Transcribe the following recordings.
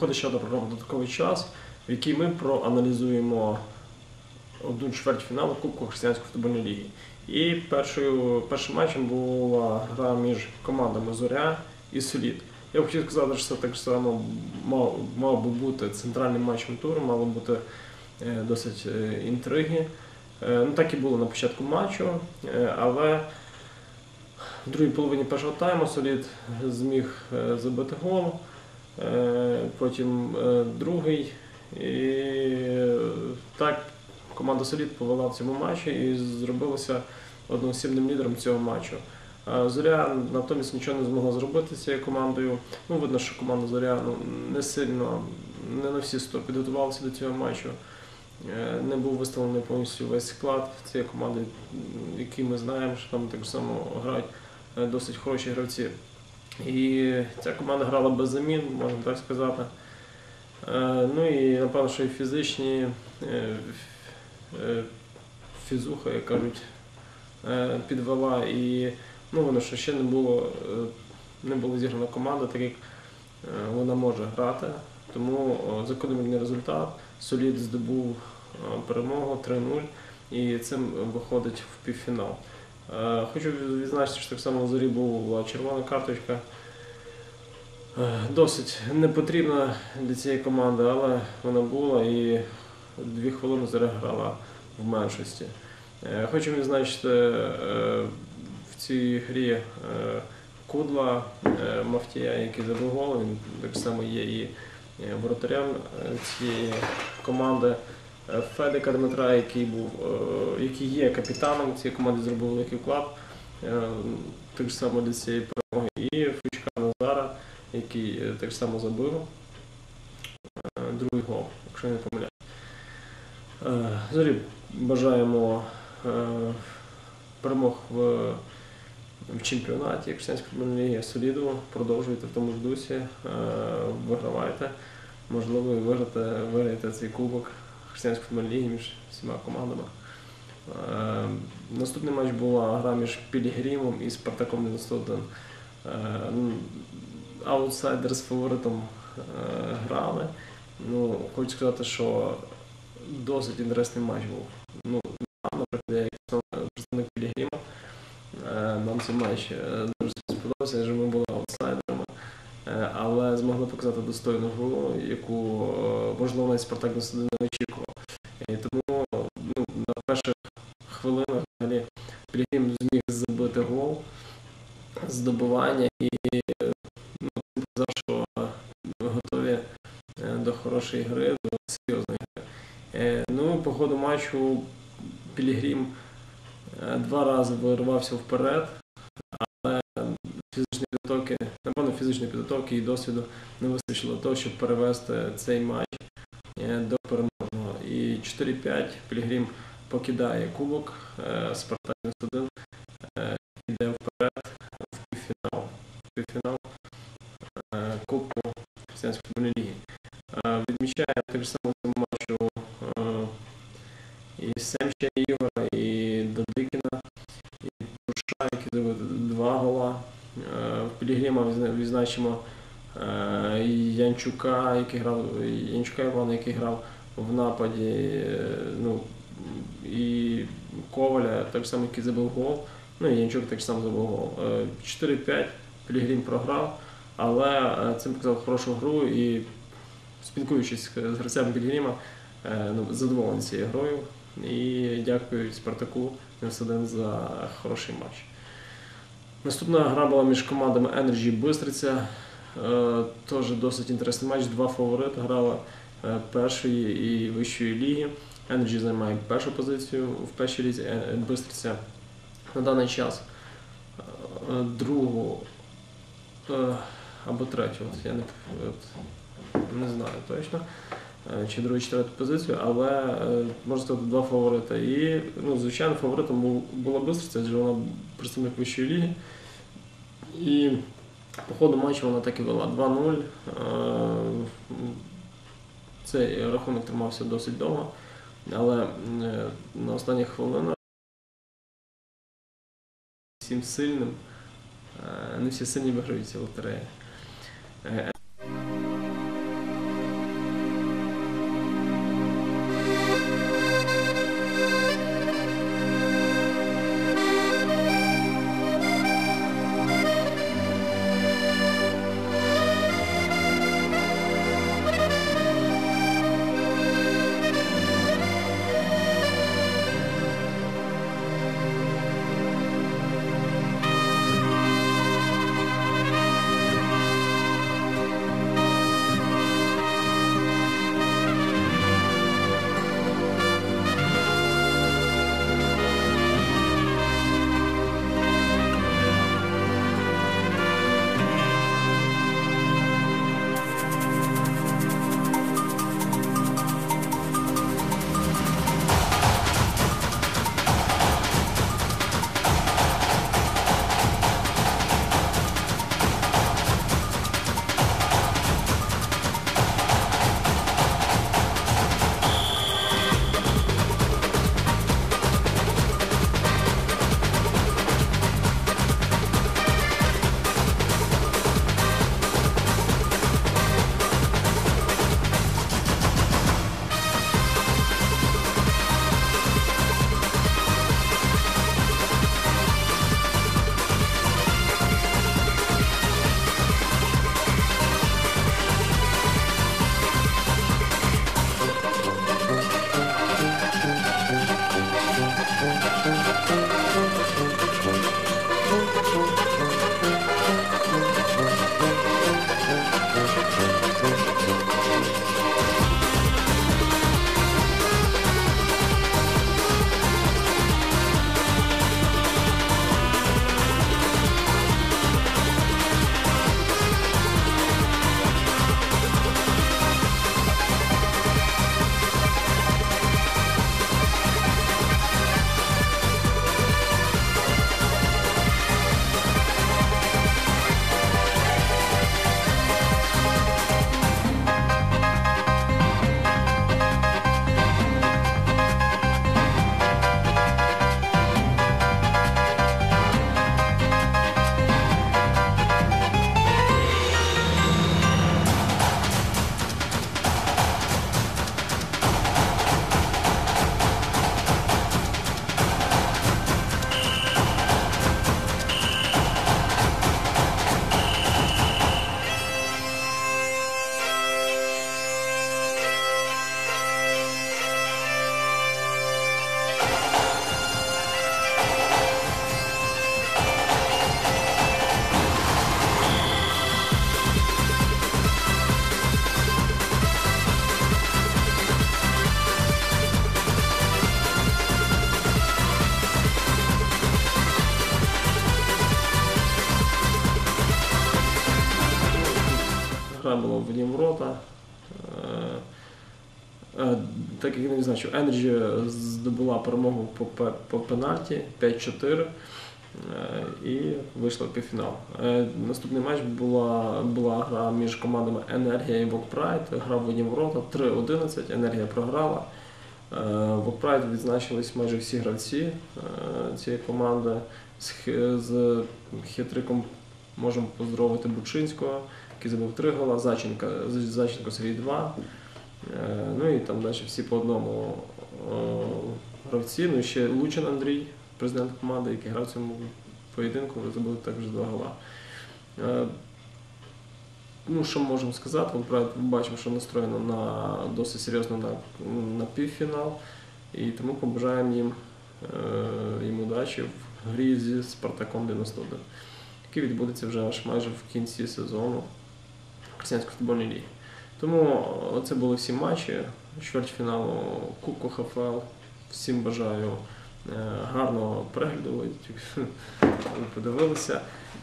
виходить ще одна програма додатковий час, в якій ми проаналізуємо одну чверть фіналу Кубку Християнської футбольної ліги. І першою, першим матчем була гра між командами Зоря і Солід. Я б хотів сказати, що це так само мав, мав би бути центральним матчем туру, мало бути е, досить е, інтриги. Е, Ну, так і було на початку матчу, але в другій половині першого тайму Солід зміг забити гол, потім е, другий. І е, так команда Солід повела в цьому матчі і зробилася одноосібним лідером цього матчу. Зоря натомість нічого не змогла зробити з цією командою. Ну, видно, що команда Зоря ну, не сильно, не на всі 100 підготувалася до цього матчу. Е, Не був виставлений повністю весь склад цієї команди, який ми знаємо, що там так само грають е, досить хороші гравці. І ця команда грала без замін, можна так сказати. Е, Ну і напевно, що і фізичні е, е, фізуха, як кажуть, підвела. І ну, воно що ще не було, не було зіграна команда, так як вона може грати. Тому закономірний результат. Солід здобув перемогу 3-0 і цим виходить в півфінал. Е, Хочу відзначити, що так само у зорі була червона карточка. Е, Досить непотрібна для цієї команди, але вона була і дві хвилини грала в меншості. Е, Хочу відзначити в цій грі Кудла Мафтія, який забив гол, він так само є і воротарем цієї команди. Е, Федика Дмитра, який був, е, який є капітаном цієї команди, зробив великий вклад е, так само для цієї перемоги. І Фучка Назара, який так само забив другий гол, якщо не помиляюсь. Зорі бажаємо перемог в, в чемпіонаті ліги Соліду. Продовжуйте в тому ж дусі, вигравайте. Можливо, ви виграєте, виграєте цей кубок Християнської футбольної між всіма командами. Е, Наступний матч була гра між Пілігримом і Спартаком 91. Е, Аутсайдер з фаворитом е, грали. Ну, хочу сказати, що досить інтересний матч був. Ну, наприклад, я як представник Пілігрима, е, нам цей матч е, дуже сподобався, адже ми були аутсайдерами, але змогли показати достойну гру, яку, можливо, навіть Спартак не очікував. З добивання і е, ну, що готові е, до хорошої гри, до серйозної гри. Е, Ну, по ходу матчу Пілігрім е, два рази вирвався вперед, але фізичні підготовки, напевно, фізичної підготовки і досвіду не вистачило того, щоб перевести цей матч е, до переможного. І 4-5 Пілігрім покидає кубок, е, Спартак 1 е, йде вперед півфінал. Е, Кубку Християнської футбольної ліги. Е, так само цьому матчу е, і Семча Ігора, і Додикіна, і Пруша, який забив два гола. В Пілігрима відзна- відзначимо Янчука, який грав, Янчука Івана, який грав в нападі. Ну, і Коваля, так само, який забив гол. Ну і Янчук так само забив гол. Е, 4-5 Пілігрім програв, але е, цим показав хорошу гру і спілкуючись з гравцями Пілігрима, е, ну, задоволений цією грою. І дякую Спартаку 91 за хороший матч. Наступна гра була між командами Energy Бистриця. Е, Теж досить інтересний матч. Два фаворити грали е, першої і вищої ліги. Energy займає першу позицію в першій лізі, Бистриця на даний час другу або третю. От я не, от, не знаю точно. е, Чи другу, чи третю позицію, але е, можна сказати два фаворити. І, ну, звичайно, фаворитом була Бистриця, адже вона представник вищої ліги. І по ходу матчу вона так і вела 2-0. Е, Цей рахунок тримався досить довго, але на останніх хвилинах всім сильним, не всі сильні виграють ці лотереї. Було в одні ворота. Е, е, Так як я не відзначив, Energy здобула перемогу по, по пенальті 5-4 е, і вийшла в півфінал. Наступний матч була, була гра між командами Енергія і Вокпрайд. Гра в одні ворота 3-11, Енергія програла. Вокпрайд відзначились майже всі гравці цієї команди. З хитриком можемо поздоровити Бучинського, який забив три гола, Заченка, Заченко Сергій два. Е, Ну і там далі всі по одному е, гравці. Ну і ще Лучин Андрій, президент команди, який грав в цьому поєдинку, забив також два гола. Е, Ну, що можемо сказати? Ми бачимо, що настроєно на досить серйозно на, на півфінал. І тому побажаємо їм, їм удачі в грі зі Спартаком 91, який відбудеться вже аж майже в кінці сезону Християнської футбольної ліги. Тому це були всі матчі чвертьфіналу Кубку ХФЛ. Всім бажаю е, гарного перегляду, ви подивилися.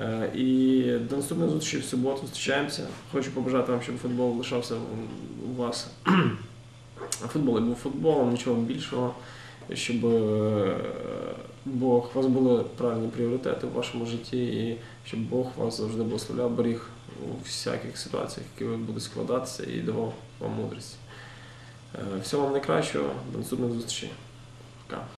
Е, І до наступної зустрічі в суботу зустрічаємося. Хочу побажати вам, щоб футбол лишався у вас. Футбол і був футболом, нічого більшого, щоб е, Бог у вас були правильні пріоритети в вашому житті, і щоб Бог вас завжди благословляв, беріг у всяких ситуаціях, які ви будуть складатися, і давав вам мудрість. Е, Всього вам найкращого, до наступних зустрічей. Пока.